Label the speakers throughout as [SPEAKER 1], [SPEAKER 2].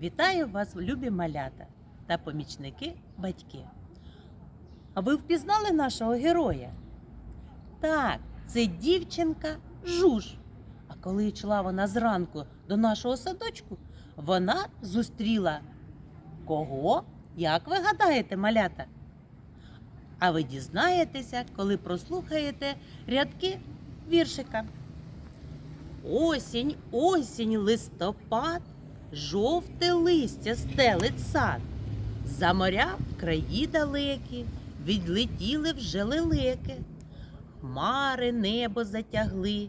[SPEAKER 1] Вітаю вас, любі малята та помічники батьки. А ви впізнали нашого героя? Так, це дівчинка Жуж. А коли йшла вона зранку до нашого садочку, вона зустріла кого? Як ви гадаєте, малята? А ви дізнаєтеся, коли прослухаєте рядки віршика. Осінь, осінь, листопад, жовте листя стелить сад. За моря в краї далекі відлетіли вже лелеки. Хмари небо затягли,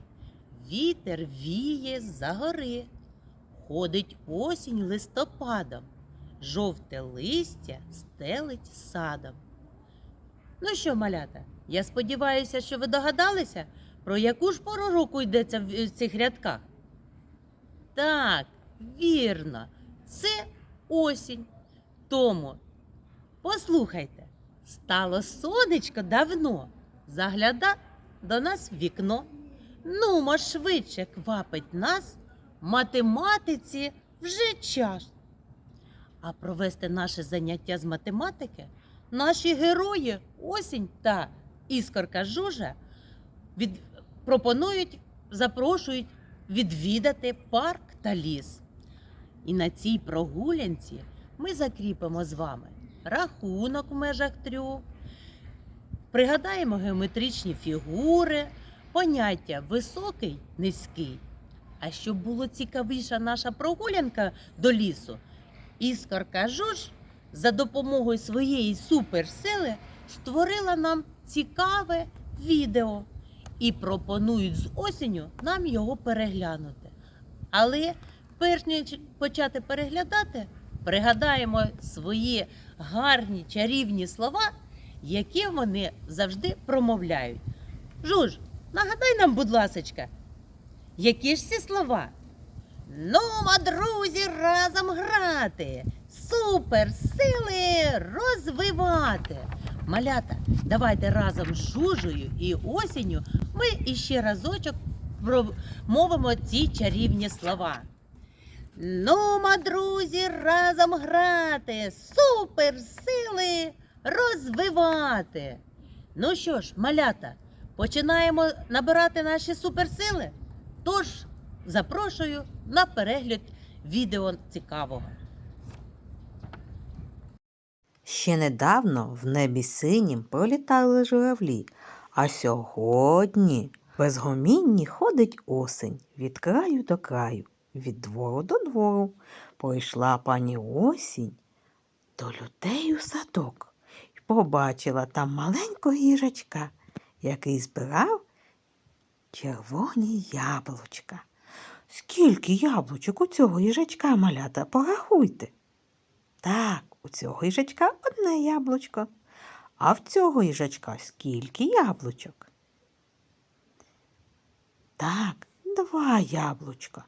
[SPEAKER 1] вітер віє за гори. Ходить осінь листопадом, жовте листя стелить садом. Ну що, малята, я сподіваюся, що ви догадалися, про яку ж пору року йдеться в в цих рядках? Так, вірно, це осінь. Тому послухайте, стало сонечко давно, загляда до нас в вікно. Нумо швидше квапить нас, математиці вже час. А провести наше заняття з математики наші герої осінь та іскорка Жужа від... пропонують, запрошують відвідати парк та ліс. І на цій прогулянці ми закріпимо з вами рахунок в межах трьох, пригадаємо геометричні фігури, поняття високий, низький. А щоб було цікавіша наша прогулянка до лісу, іскорка Жуж за допомогою своєї суперсили створила нам цікаве відео і пропонують з осінню нам його переглянути. Але перш ніж почати переглядати, пригадаємо свої гарні чарівні слова, які вони завжди промовляють. Жуж, нагадай нам, будь ласочка, які ж ці слова? Нумо, друзі, разом грати, супер сили розвивати. Малята, давайте разом з Жужею і осінню ми іще разочок мовимо ці чарівні слова. Нумо, друзі, разом грати, супер сили розвивати. Ну що ж, малята, починаємо набирати наші суперсили. Тож запрошую на перегляд відео цікавого.
[SPEAKER 2] Ще недавно в небі синім пролітали журавлі, а сьогодні безгомінні ходить осень від краю до краю, від двору до двору. Прийшла пані осінь до людей у садок і побачила там маленького їжачка, який збирав червоні яблучка. Скільки яблучок у цього їжачка малята, порахуйте. Так, у цього їжачка одне яблучко. А в цього їжачка скільки яблучок? Так, два яблучка.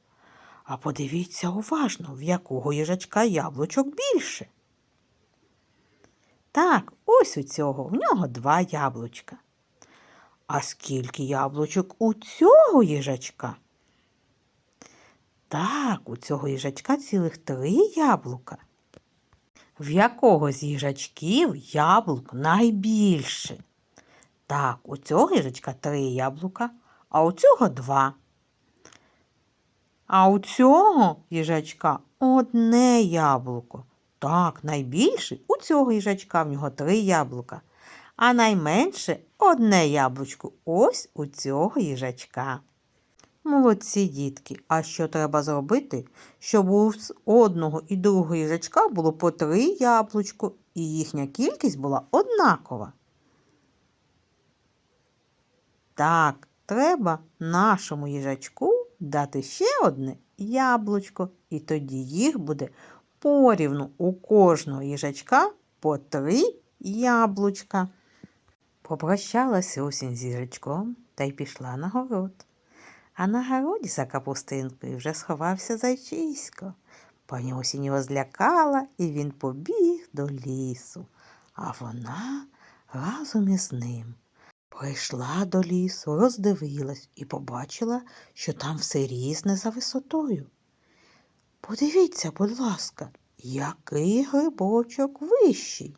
[SPEAKER 2] А подивіться уважно, в якого їжачка яблучок більше. Так, ось у цього, в нього два яблучка. А скільки яблучок у цього їжачка? Так, у цього їжачка цілих три яблука. В якого з їжачків яблук найбільше? Так, у цього їжачка три яблука, а у цього два. А у цього їжачка одне яблуко. Так, найбільше у цього їжачка в нього три яблука, а найменше одне яблучко ось у цього їжачка. Молодці дітки, а що треба зробити, щоб у одного і другого їжачка було по три яблучко, і їхня кількість була однакова? Так, треба нашому їжачку дати ще одне яблучко, і тоді їх буде порівну у кожного їжачка по три яблучка. Попрощалася осінь з їжачком та й пішла на город. А на городі за капустинкою вже сховався зайчисько. Пані осінь його злякала, і він побіг до лісу, а вона разом із ним. Прийшла до лісу, роздивилась і побачила, що там все різне за висотою. Подивіться, будь ласка, який грибочок вищий.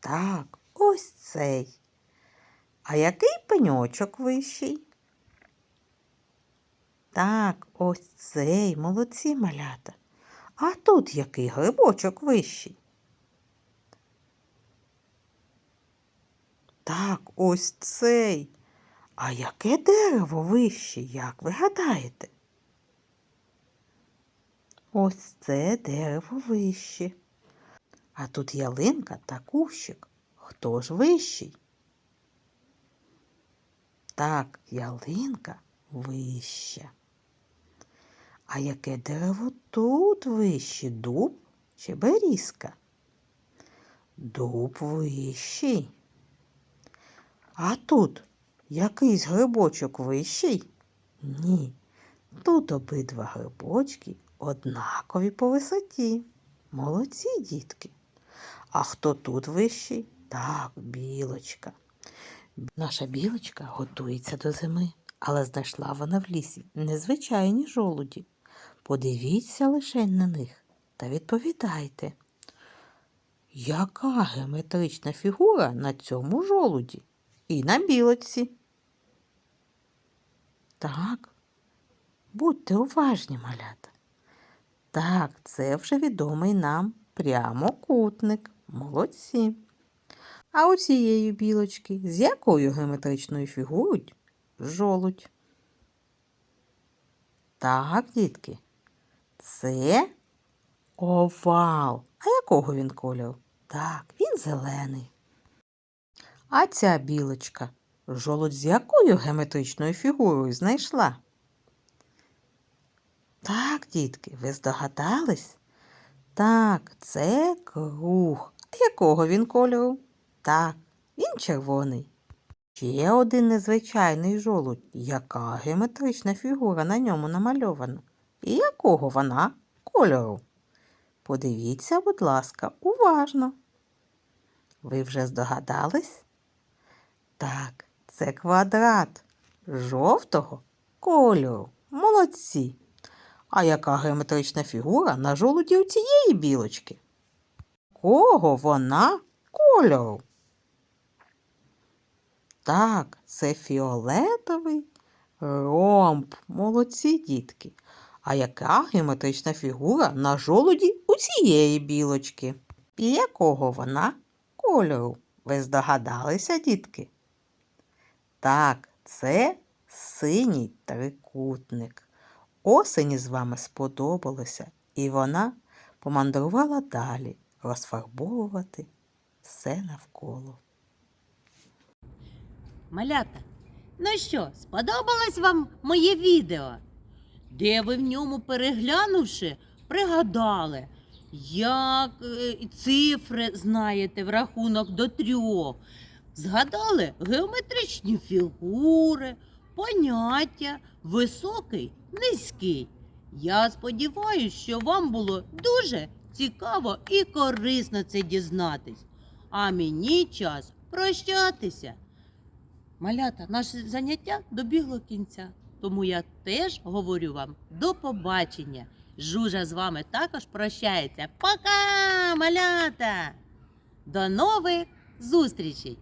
[SPEAKER 2] Так, ось цей. А який пеньочок вищий? Так, ось цей, молодці малята. А тут який грибочок вищий? Так, ось цей. А яке дерево вище, як ви гадаєте? Ось це дерево вище. А тут ялинка та кущик. Хто ж вищий? Так, ялинка вища. А яке дерево тут вище? Дуб чи берізка? Дуб вищий. А тут якийсь грибочок вищий? Ні. Тут обидва грибочки однакові по висоті. Молодці, дітки. А хто тут вищий? Так, білочка. Наша білочка готується до зими, але знайшла вона в лісі незвичайні жолуді. Подивіться лише на них та відповідайте. Яка геометрична фігура на цьому жолуді і на білочці? Так, будьте уважні, малята. Так, це вже відомий нам прямокутник. Молодці. А у цієї білочки з якою геометричною фігурою жолудь? Так, дітки, це овал. А якого він кольору? Так, він зелений. А ця білочка жолудь з якою геометричною фігурою знайшла? Так, дітки, ви здогадались? Так, це круг. А якого він кольору? Так, він червоний. Ще один незвичайний жолудь. Яка геометрична фігура на ньому намальована? І якого вона кольору? Подивіться, будь ласка, уважно. Ви вже здогадались? Так, це квадрат жовтого кольору. Молодці. А яка геометрична фігура на жолуді у цієї білочки? Кого вона кольору? Так, це фіолетовий ромб. Молодці дітки. А яка геометрична фігура на жолуді у цієї білочки? І якого вона кольору? Ви здогадалися, дітки? Так, це синій трикутник. Осені з вами сподобалося, і вона помандрувала далі розфарбовувати все навколо.
[SPEAKER 1] Малята, ну що, сподобалось вам моє відео? Де ви в ньому переглянувши, пригадали, як е, цифри знаєте в рахунок до трьох. Згадали геометричні фігури, поняття, високий, низький. Я сподіваюся, що вам було дуже цікаво і корисно це дізнатись. А мені час прощатися. Малята, наше заняття добігло кінця, тому я теж говорю вам до побачення. Жужа з вами також прощається. Пока, малята! До нових зустрічей!